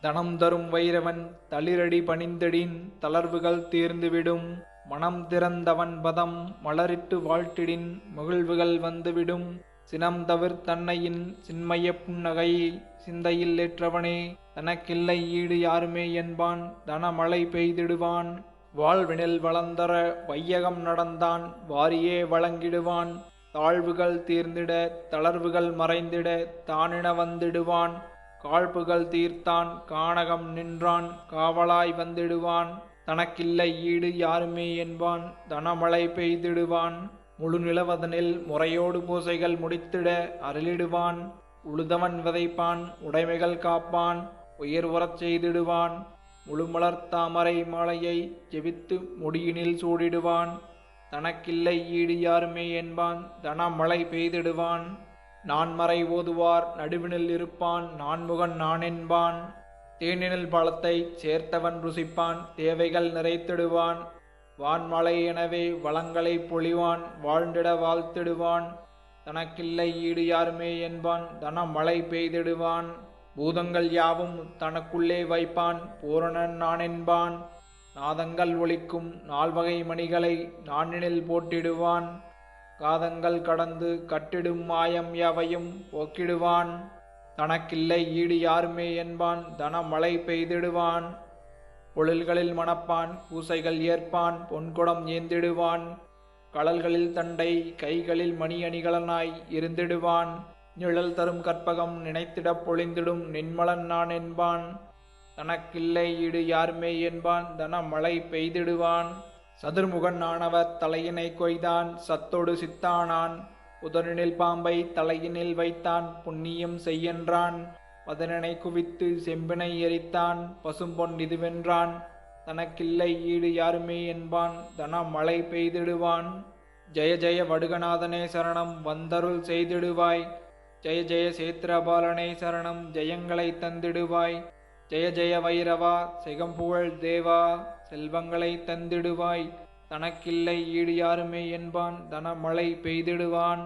தனம் தரும் வைரவன் தளிரடி பணிந்தடின் தளர்வுகள் தீர்ந்துவிடும். மனம் திறந்தவன் பதம் மலரிட்டு வாழ்த்திடின் மகிழ்வுகள் வந்துவிடும். சினம் தவிர் தன்னையின் சின்மய புன்னகை சிந்தையில் ஏற்றவனே தனக்கில்லை ஈடு யாருமே என்பான் தனமழை பெய்திடுவான். வாழ்வினில் வளர்ந்தர வையகம் நடந்தான் வாரியே வழங்கிடுவான். தாழ்வுகள் தீர்ந்திட தளர்வுகள் மறைந்திட தானின வந்திடுவான். காழ்ப்புகள் தீர்த்தான் கானகம் நின்றான் காவலாய் வந்திடுவான் தனக்கில்லை ஈடு யாருமே என்பான் தனமழை பெய்திடுவான் முழு நிலவதனில் முறையோடு பூசைகள் முடித்திட அருளிடுவான் உழுதவன் விதைப்பான் உடைமைகள் காப்பான் உயர் உறச் செய்திடுவான் முழுமலர் தாமரை மாலையை ஜெபித்து முடியினில் சூடிடுவான் தனக்கில்லை ஈடு யாருமே என்பான் தனமழை பெய்திடுவான். நான்மறை ஓதுவார் நடுவினில் இருப்பான் நான்முகன் நானென்பான். தேனினில் பழத்தை சேர்த்தவன் ருசிப்பான் தேவைகள் நிறைத்திடுவான். வான்மலை எனவே வளங்களை பொழிவான் வாழ்ந்திட வாழ்த்திடுவான். தனக்கில்லை ஈடு யாருமே என்பான் தனமழை பெய்திடுவான். பூதங்கள் யாவும் தனக்குள்ளே வைப்பான் பூரணன் நான் என்பான் நாதங்கள் ஒழிக்கும் நால்வகை மணிகளை நானினில் போட்டிடுவான். காதங்கள் கடந்து கட்டிடும் மாயம் யாவையும் போக்கிடுவான். தனக்கில்லை ஈடு யாருமே என்பான். தனமழை பெய்திடுவான். பொழில்களில் மணப்பான் பூசைகள் ஏற்பான். பொன்குடம் ஏந்திடுவான். கடல்களில் தண்டை கைகளில் மணி அணிகலனாய் இருந்திடுவான். நிழல் தரும் கற்பகம் நினைத்திடப் பொழிந்திடும் நின்மலன் நான் என்பான். தனக்கில்லை ஈடு யாருமே என்பான். தனமழை பெய்திடுவான். சதுர்முகன் ஆனவர் தலையினை கொய்தான் சத்தொடு சித்தானான். உதரனில் பாம்பை தலையினில் வைத்தான் புண்ணியம் செய்யென்றான். பதனனை குவித்து செம்பினை எரித்தான் பசும்பொன் இதுவென்றான் தனக்கில்லை ஈடு யாருமே என்பான் தனமழை பெய்திடுவான். ஜெய ஜெய வடுகநாதனே சரணம் வந்தருள் செய்திடுவாய். ஜெய ஜெய சேத்திரபாலனே சரணம் ஜெயங்களை தந்திடுவாய். ஜெய ஜெய வைரவா செகம்புகழ் தேவா செல்வங்களை தந்திடுவாய். தனக்கில்லை ஈடு யாருமே என்பான் தனமழை பெய்திடுவான்.